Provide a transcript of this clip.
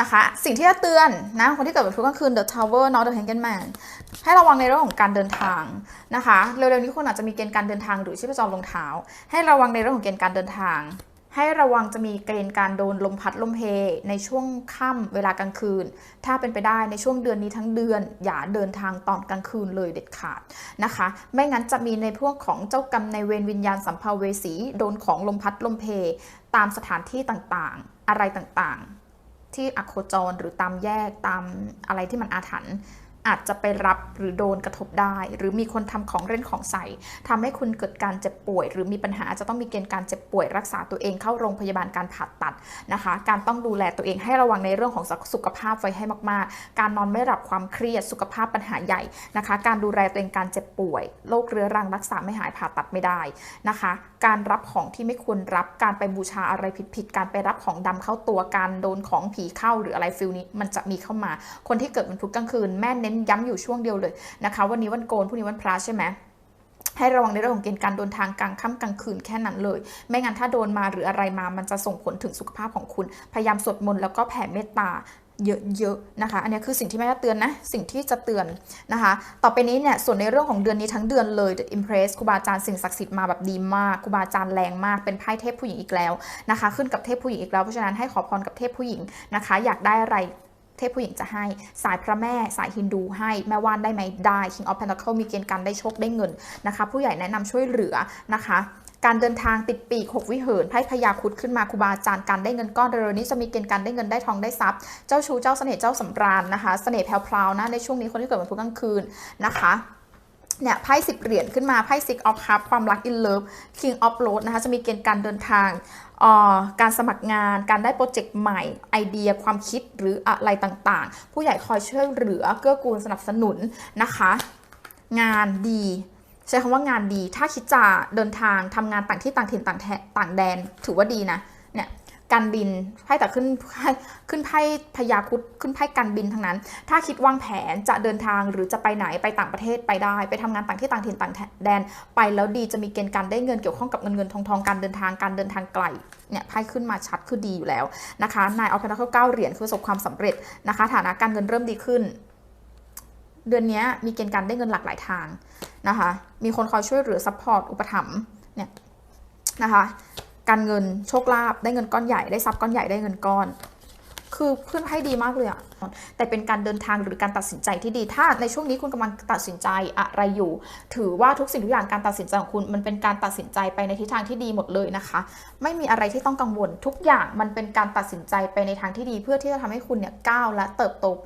นะคะ สิ่งที่จะเตือนนะคนที่เกิดวันพุธก็คือ The Tower Not the Hanged Man ให้ระวังในเรื่องของการเดินทางนะคะ เร็วๆนี้คุณอาจจะมีเกณฑ์การเดินทางหรือชีพจรลงเท้า ให้ระวังในเรื่องของเกณฑ์การเดินทาง ให้ระวังจะมีเกณฑ์การโดนลมพัดลมเพในช่วงค่ำเวลากลางคืน ถ้าเป็นไปได้ในช่วงเดือนนี้ทั้งเดือน อย่าเดินทางตอนกลางคืนเลยเด็ดขาดนะคะ ไม่งั้นจะมีในพวกของเจ้ากรรมในเวรวิญญาณสัมภเวสี โดนของลมพัดลมเพ ตามสถานที่ต่างๆ อะไรต่างๆ ที่อโคจรหรือตามแยกตามอะไรที่มันอาถรรพ์ อาจจะไปรับหรือโดนกระทบได้ หรือมีคนทำของเล่นของใส่ทำให้คุณเกิดการเจ็บป่วย หรือมีปัญหาจะต้องมีเกณฑ์การเจ็บป่วยรักษาตัวเองเข้าโรงพยาบาลการผ่าตัดนะคะ การต้องดูแลตัวเองให้ระวังในเรื่องของสุขภาพไว้ให้มากๆ การนอนไม่หลับความเครียดสุขภาพปัญหาใหญ่นะคะ การดูแลตัวเองการเจ็บป่วยโรคเรื้อรังรักษาไม่หายผ่าตัดไม่ได้นะคะ การรับของที่ไม่ควรรับการไปบูชาอะไรผิดๆการไปรับของดำเข้าตัวการโดนของผีเข้าหรืออะไรฟิลนี้มันจะมีเข้ามา คนที่เกิดวันพุธกลางคืนแม่เน้นย้ำอยู่ช่วงเดียวเลยนะคะ วันนี้วันโกนพรุ่งนี้วันพระใช่ไหมให้ระวังในเรื่องของเกณฑ์การเดินทางกลางค่ำกลางคืนแค่นั้นเลย ไม่งั้นถ้าโดนมาหรืออะไรมา มันจะส่งผลถึงสุขภาพของคุณ พยายามสวดมนต์แล้วก็แผ่เมตตาเยอะๆนะคะ อันนี้คือสิ่งที่แม่จะเตือนนะ สิ่งที่จะเตือนนะคะ ต่อไปนี้เนี่ยส่วนในเรื่องของเดือนนี้ทั้งเดือนเลย The Impress ครูบาอาจารย์สิ่งศักดิ์สิทธิ์มาแบบดีมากครูบาอาจารย์แรงมากเป็นไพ่เทพผู้หญิงอีกแล้วนะคะ ขึ้นกับเทพผู้หญิงอีกแล้วเพราะฉะนั้นให้ขอพรกับเทพผู้หญิงนะคะ อยากได้อะไร เทพผู้หญิงจะให้ สายพระแม่สายฮินดูให้แม่ว่านได้ไหมได้ King of Pentacle มีเกณฑ์การได้โชคได้เงินนะคะ ผู้ใหญ่แนะนำช่วยเหลือนะคะการเดินทางติดปีกหกวิเหินไพ่พยาคุดขึ้นมาครูบาอาจารย์การได้เงินก้อนเร็วนี้จะมีเกณฑ์การได้เงินได้ทองได้ทรัพย์ เจ้าชู้เจ้าเสน่ห์เจ้าสำราญนะคะ เสน่ห์แพรวๆนะในช่วงนี้คนที่เกิดวันพุธกลางคืนนะคะ เนี่ยไพ่สิบเหรียญขึ้นมาไพ่ six of cup ความรัก in love king of road นะคะจะมีเกณฑ์การเดินทางออการสมัครงาน การได้โปรเจกต์ใหม่ ไอเดียความคิดหรืออะไรต่างๆ ผู้ใหญ่คอยช่วยเหลือเกื้อกูลสนับสนุนนะคะ งานดี ใช้คำว่างานดี ถ้าคิดจะเดินทางทำงานต่างที่ต่างถิ่นต่างแต่างแดน ถือว่าดีนะเนี่ย การบินไพ่แต่ขึ้นไพ่ขึ้นไพ่พยาคุดขึ้นไพ่การบินทั้งนั้น ถ้าคิดวางแผนจะเดินทางหรือจะไปไหนไปต่างประเทศไปได้ ไปทำงานต่างที่ต่างถิ่นต่างแดน ไปแล้วดีจะมีเกณฑ์การได้เงินเกี่ยวข้องกับเงินเงินทองทองการเดินทางการเดินทางไกลเนี่ยไพ่ขึ้นมาชัดคือดีอยู่แล้วนะคะนายออฟเพนเก้าเหรียญคือประสบความสำเร็จนะคะฐานะการเงินเริ่มดีขึ้น เดือนนี้มีเกณฑ์การได้เงินหลากหลายทางนะคะ มีคนคอยช่วยเหลือซัพพอร์ตอุปถัมภ์เนี่ยนะคะ การเงินโชคลาภได้เงินก้อนใหญ่ได้ทรัพย์ก้อนใหญ่ได้เงินก้อน คือเพื่อนให้ดีมากเลยอะแต่เป็นการเดินทางหรือการตัดสินใจที่ดี ถ้าในช่วงนี้คุณกำลังตัดสินใจอะไรอยู่ ถือว่าทุกสิ่งทุกอย่างการตัดสินใจของคุณมันเป็นการตัดสินใจไปในทิศทางที่ดีหมดเลยนะคะ ไม่มีอะไรที่ต้องกังวลทุกอย่างมันเป็นการตัดสินใจไปในทางที่ดี เพื่อที่จะทำให้คุณเนี่ยก้าวและเติบโตไป